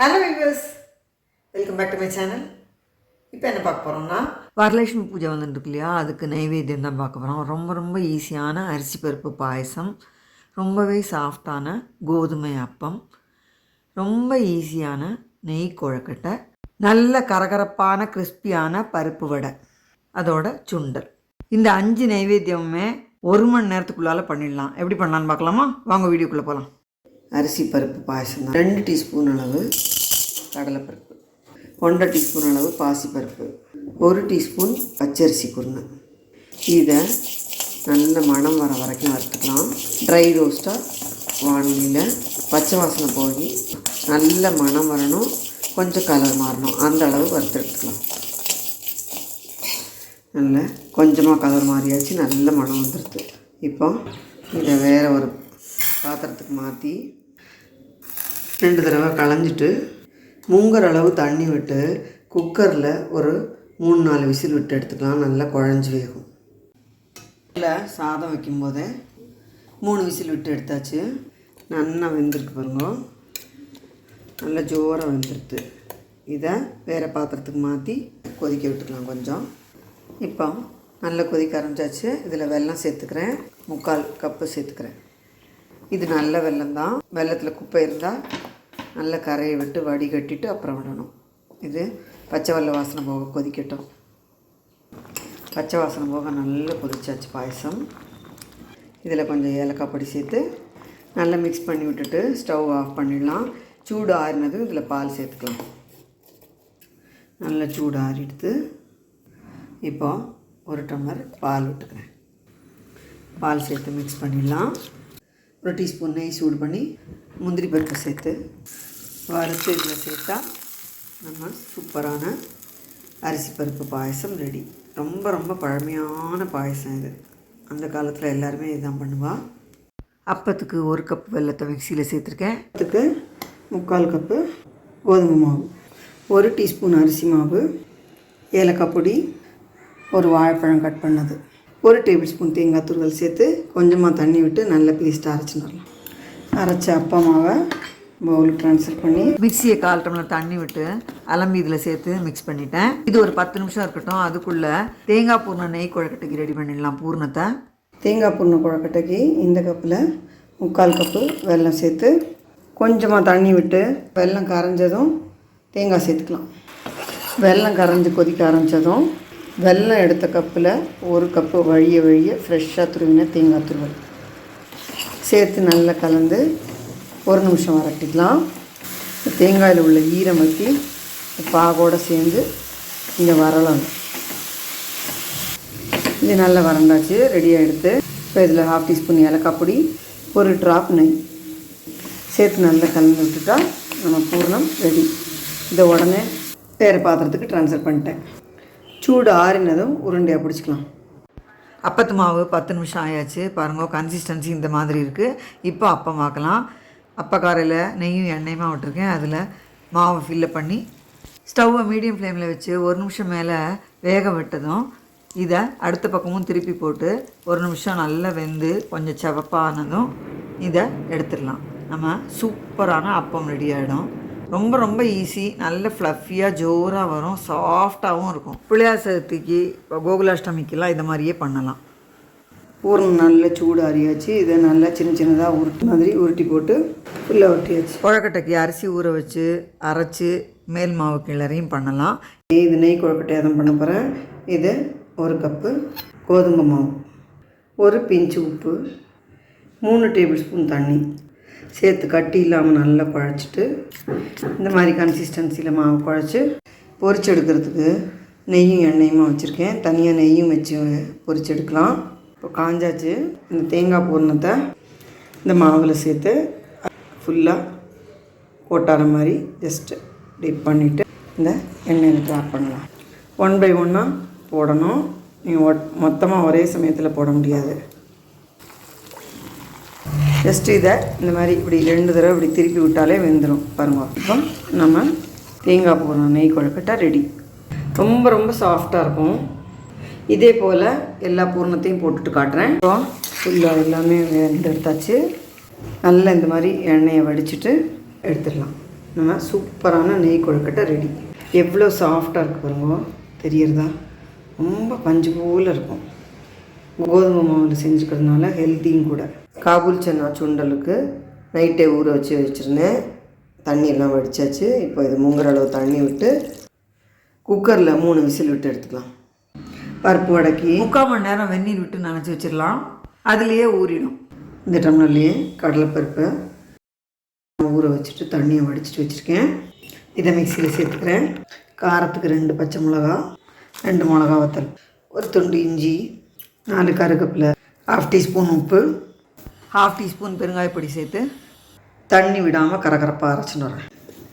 Hello viewers welcome back to my channel இப்போ என்ன பார்க்க போகிறோம்னா வரலட்சுமி பூஜை வந்துருக்கு இல்லையா? அதுக்கு நைவேத்தியம் தான் பார்க்க போகிறோம் ரொம்ப ரொம்ப ஈஸியான அரிசி பருப்பு பாயசம். ரொம்பவே சாஃப்டான கோதுமை அப்பம். ரொம்ப ஈஸியான நெய் கொழக்கட்டை. நல்ல கரகரப்பான கிறிஸ்பியான பருப்பு வடை. அதோட சுண்டல். இந்த அஞ்சு நைவேத்தியமுமே ஒரு மணி நேரத்துக்குள்ளால பண்ணிடலாம். எப்படி பண்ணலான்னு பார்க்கலாமா? வாங்க வீடியோக்குள்ளே போகலாம் அரிசி பருப்பு பாயசம். தான் ரெண்டு டீஸ்பூன் அளவு கடலைப்பருப்பு. ஒன்றரை டீஸ்பூன் அளவு பாசிப்பருப்பு. ஒரு டீஸ்பூன் பச்சரிசி குருணை. இதை நல்ல மணம் வர வரைக்கும் வறுத்துக்கலாம். ட்ரை ரோஸ்ட்டாக வானிலையில் பச்சை வாசனை போய் நல்ல மணம் வரணும். கொஞ்சம் கலர் மாறணும். அந்த அளவு வறுத்து எடுத்துக்கலாம் நல்ல கொஞ்சமாக கலர் மாறியாச்சு. நல்ல மணம் வந்துடுது இப்போ இதை வேறு ஒரு பாத்திரத்துக்கு மாற்றி ரெண்டு தடவை களைஞ்சிட்டு முங்குற அளவு தண்ணி விட்டு குக்கரில் ஒரு மூணு நாலு விசில் விட்டு எடுத்துக்கலாம். நல்லா குழஞ்சி வேகும். இல்லை சாதம் வைக்கும்போதே மூணு விசில் விட்டு எடுத்தாச்சு. நல்லா வெந்திருக்கு பாருங்க. நல்லா ஜோராக வெந்துருது இதை வேறு பாத்திரத்துக்கு மாற்றி கொதிக்க விட்டுக்கலாம் கொஞ்சம். இப்போ நல்லா கொதிக்க ஆரம்பிச்சாச்சு. இதில் வெல்லம் சேர்த்துக்கிறேன். முக்கால் கப்பு சேர்த்துக்கிறேன். இது நல்ல வெல்லம் தான். வெள்ளத்தில் குப்பை இருந்தால் நல்ல கரையை விட்டு வடிகட்டிட்டு அப்புறம் விடணும். இது பச்சை வெள்ளை வாசனை போக கொதிக்கட்டும். பச்சை வாசனை போக நல்லா கொதிச்சாச்சு பாயசம். இதில் கொஞ்சம் ஏலக்காய் பொடி சேர்த்து நல்லா மிக்ஸ் பண்ணி விட்டுட்டு ஸ்டவ் ஆஃப் பண்ணிடலாம். சூடு ஆறினதும் இதில் பால் சேர்த்துக்கலாம். நல்லா சூடு ஆறிடுத்து இப்போ ஒரு டம்ளர் பால் விட்டுக்கிறேன் பால் சேர்த்து மிக்ஸ் பண்ணிடலாம். ஒரு டீஸ்பூன் நெய் சூடு பண்ணி முந்திரி பருப்பு சேர்த்து வறுத்து இதில் சேர்த்தா நம்ம சூப்பரான அரிசி பருப்பு பாயசம் ரெடி. ரொம்ப ரொம்ப பழமையான பாயசம் இது. அந்த காலத்தில் எல்லாருமே இதுதான் பண்ணுவா. அப்பத்துக்கு ஒரு கப் வெள்ளத்தை மிக்சியில் சேர்த்துருக்கேன். அப்பத்துக்கு முக்கால் கப்பு கோதுமை மாவு ஒரு டீஸ்பூன் அரிசி மாவு ஏலக்காய் பொடி ஒரு வாழைப்பழம் கட் பண்ணது. ஒரு டேபிள் ஸ்பூன் தேங்காய் துருவல் சேர்த்து கொஞ்சமாக தண்ணி விட்டு நல்ல பேஸ்ட்டாக அரைச்சிடலாம் அரைச்ச அப்பா மாவை பவுல் ட்ரான்ஸ்ஃபர் பண்ணி மிக்சியை கால் டம்ளர் தண்ணி விட்டு அலம்பி இதில் சேர்த்து மிக்ஸ் பண்ணிட்டேன். இது ஒரு பத்து நிமிஷம் இருக்கட்டும். அதுக்குள்ளே தேங்காய் பூர்ணம் நெய் குழக்கட்டைக்கு ரெடி பண்ணிடலாம் பூர்ணத்தை. தேங்காய் பூர்ண குழக்கட்டைக்கு இந்த கப்பில் முக்கால் கப்பு வெல்லம் சேர்த்து கொஞ்சமாக தண்ணி விட்டு வெல்லம் கரைஞ்சதும் தேங்காய் சேர்த்துக்கலாம். வெல்லம் கரைஞ்சி கொதிக்க ஆரம்பித்ததும் வெல்லம் எடுத்த கப்பில் ஒரு கப்பு வழிய வழிய ஃப்ரெஷ்ஷாக துருவின தேங்காய் துருவல். சேர்த்து நல்லா கலந்து ஒரு நிமிஷம் வரட்டிக்கலாம் தேங்காயில் உள்ள ஈரம் வற்றி பாகோடு சேர்ந்து இங்கே வரலாம். இது நல்லா வறண்டாச்சு. ரெடியாக எடுத்து இப்போ இதில் ஹாஃப் டீஸ்பூன் ஏலக்காய் பொடி ஒரு ட்ராப் நெய். சேர்த்து நல்லா கலந்து விட்டுட்டா நம்ம பூர்ணம் ரெடி இதை உடனே வேறு பாத்திரத்துக்கு ட்ரான்ஸ்ஃபர் பண்ணிட்டேன். சூடு ஆறினதும் உருண்டையாக பிடிச்சிக்கலாம். அப்பத்து மாவு பத்து நிமிஷம் ஆயாச்சு. பாருங்க கன்சிஸ்டன்சி இந்த மாதிரி இருக்குது இப்போ அப்பம் ஆக்கலாம் அப்பக்காரையில் நெய்யும் எண்ணெயுமா விட்டுருக்கேன் அதில் மாவை ஃபில்லப் பண்ணி ஸ்டவ்வை மீடியம் ஃப்ளேமில் வச்சு ஒரு நிமிஷம் மேலே வேக விட்டதும் இதை அடுத்த பக்கமும் திருப்பி போட்டு ஒரு நிமிஷம் நல்லா வெந்து கொஞ்சம் செவப்பானதும் இதை எடுத்துடலாம். நம்ம சூப்பரான அப்பம் ரெடி ஆகிடும் ரொம்ப ரொம்ப ஈஸி நல்ல ஃப்ளஃபியாக ஜோராக வரும் சாஃப்டாகவும் இருக்கும். பிள்ளையார் சதுர்த்திக்கு இப்போ கோகுலாஷ்டமிக்கெல்லாம் இந்த மாதிரியே பண்ணலாம். பூர்ணம் நல்ல சூடு அறியாச்சு இதை நல்லா சின்ன சின்னதாக உருட்டு மாதிரி உருட்டி போட்டு ஃபுல்லாக ஒட்டியாச்சு. குழக்கட்டைக்கு அரிசி ஊற வச்சு அரைச்சி மேல் மாவு கிளறையும் பண்ணலாம். இது நெய் குழக்கட்டையாக தான் பண்ண போகிறேன் இது ஒரு கப்பு கோதுமை மாவு ஒரு பிஞ்சு உப்பு மூணு டேபிள் ஸ்பூன் தண்ணி. சேர்த்து கட்டி இல்லாமல் நல்லா குழச்சிட்டு இந்த மாதிரி கன்சிஸ்டன்சியில் மாவு குழச்சி பொரிச்சு எடுக்கிறதுக்கு நெய்யும் எண்ணெயுமா வச்சுருக்கேன். தனியாக நெய்யும் வச்சு பொரிச்சு எடுக்கலாம். இப்போ காஞ்சாச்சு. இந்த தேங்காய் பூர்ணத்தை இந்த மாவில் சேர்த்து ஃபுல்லாக கொட்டார மாதிரி ஜஸ்ட்டு டிப் பண்ணிவிட்டு இந்த எண்ணெயில் ட்ராப் பண்ணலாம். ஒன் பை ஒன்னாக போடணும். நீங்கள் மொத்தமாக ஒரே சமயத்தில் போட முடியாது. ஜஸ்ட் இதை இந்த மாதிரி இப்படி ரெண்டு தடவை இப்படி திருப்பி விட்டாலே வெந்துடும் பாருங்க. இப்போ நம்ம தேங்காய் போடுறோம். நெய் கொழுக்கட்டை ரெடி ரொம்ப ரொம்ப சாஃப்டாக இருக்கும். இதே போல் எல்லா பூர்ணத்தையும் போட்டுட்டு காட்டுறேன். இப்போ ஃபுல்லாக எல்லாமே வெந்து எடுத்தாச்சு நல்லா இந்த மாதிரி எண்ணெயை வடிச்சிட்டு எடுத்துடலாம். நம்ம சூப்பரான நெய் கொழுக்கட்டை ரெடி எவ்வளோ சாஃப்டாக இருக்குது பாருங்க. தெரியறதா? ரொம்ப பஞ்சு போல் இருக்கும். கோதுமை மாவில் செஞ்சுக்கிறதுனால ஹெல்த்தியும் கூட. காபூல் சன்னா சுண்டலுக்கு நைட்டே ஊற வச்சு வச்சுருந்தேன். தண்ணியெல்லாம் வடிச்சாச்சு. இப்போ இது முங்குற அளவு தண்ணி விட்டு குக்கரில் மூணு விசில் விட்டு எடுத்துக்கலாம். பருப்பு வடக்கி முக்கால் மணி நேரம் வெந்நீர் விட்டு நனைச்சி வச்சிடலாம். அதுலேயே ஊறிடும். இந்த டம்ளர்லேயே கடலைப்பருப்பை ஊற வச்சுட்டு தண்ணியை வடிச்சிட்டு வச்சுருக்கேன். இதை மிக்சியில் சேர்த்துக்கிறேன். காரத்துக்கு ரெண்டு பச்சை மிளகா ரெண்டு மிளகா வத்தல் ஒரு துண்டு இஞ்சி நாலு கருவேப்பிலை ஹாஃப் டீஸ்பூன் உப்பு ஹாஃப் டீஸ்பூன் பெருங்காயப்பொடி சேர்த்து தண்ணி விடாமல் கரகரப்பாக அரைச்சின்னு வரேன்.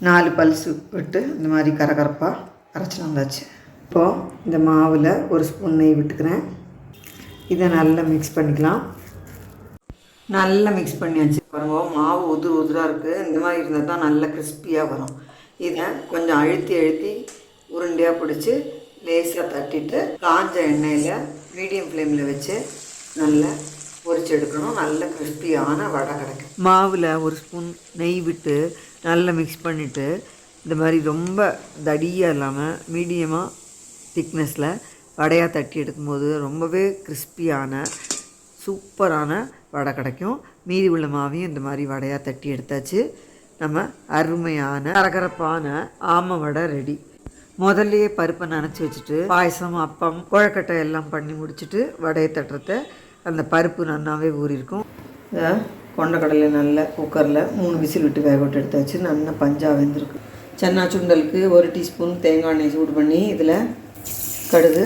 நாலு பல்ஸ் விட்டு இந்த மாதிரி கரகரப்பாக அரைச்சின்னு வந்தாச்சு. இப்போது இந்த மாவில் ஒரு ஸ்பூன் நெய் விட்டுக்கிறேன். இதை நல்லா மிக்ஸ் பண்ணிக்கலாம். நல்லா மிக்ஸ் பண்ணியாச்சு. பாருங்க மாவு உதிர் உதிராக இருக்குது இந்த மாதிரி இருந்தால் தான் நல்லா கிறிஸ்பியாக வரும். இதை கொஞ்சம் அழுத்தி அழுத்தி உருண்டையாக பிடிச்சி லேசாக தட்டிட்டு காஞ்ச எண்ணெயில் மீடியம் ஃப்ளேமில் வச்சு நல்லா எடுக்கணும் நல்ல கிறிஸ்பியான வடை கிடைக்கும். மாவில் ஒரு ஸ்பூன் நெய் விட்டு நல்லா மிக்ஸ் பண்ணிவிட்டு இந்த மாதிரி ரொம்ப தடியாக இல்லாமல் மீடியமாக திக்னஸில் வடையாக தட்டி எடுக்கும்போது ரொம்பவே கிறிஸ்பியான சூப்பரான வடை கிடைக்கும். மீதி உள்ள மாவையும் இந்த மாதிரி வடையாக தட்டி எடுத்தாச்சு. நம்ம அருமையான கரகரப்பான ஆம வடை ரெடி முதல்லையே பருப்பை நனைச்சி வச்சுட்டு பாயசம் அப்பம் குழக்கட்டை எல்லாம் பண்ணி முடிச்சுட்டு வடையை தட்டுறத அந்த பருப்பு நன்னாவே ஊறியிருக்கும். இதை கொண்டக்கடலை நல்ல குக்கரில் மூணு விசில் விட்டு வேக விட்டு எடுத்து வச்சு நல்லா பஞ்சாக வெந்திருக்கு. சன்னா சுண்டலுக்கு ஒரு டீஸ்பூன் தேங்காய் எண்ணெய் சூடு பண்ணி இதில் கடுகு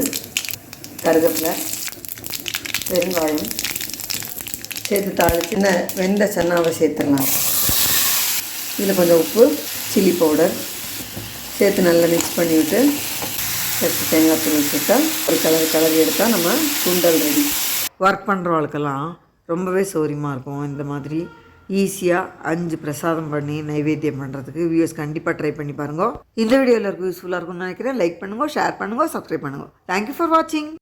கருவேப்பிலை பெருங்காயம் சேர்த்து தாளித்து இந்த வெந்த சன்னாவை சேர்த்துடலாம். இதில் கொஞ்சம் உப்பு சில்லி பவுடர் சேர்த்து நல்லா மிக்ஸ் பண்ணிவிட்டு சேர்த்து தேங்காய் தூள் வச்சுட்டா ஒரு கலர் கலரி எடுத்தால் நம்ம சுண்டல் ரெடி ஒர்க் பண்ணுறவளுக்கெல்லாம் ரொம்பவே சௌரியமாக இருக்கும். இந்த மாதிரி ஈஸியாக அஞ்சு பிரசாதம் பண்ணி நைவேத்தியம் பண்ணுறதுக்கு வியூஸ் கண்டிப்பாக ட்ரை பண்ணி பாருங்க. இந்த வீடியோவில் இருக்கும் யூஸ்ஃபுல்லாக இருக்கும்னு நினைக்கிறேன். லைக் பண்ணுங்க ஷேர் பண்ணுங்க சப்ஸ்கிரைப் பண்ணுங்க. தேங்க்யூ ஃபார் வாட்சிங்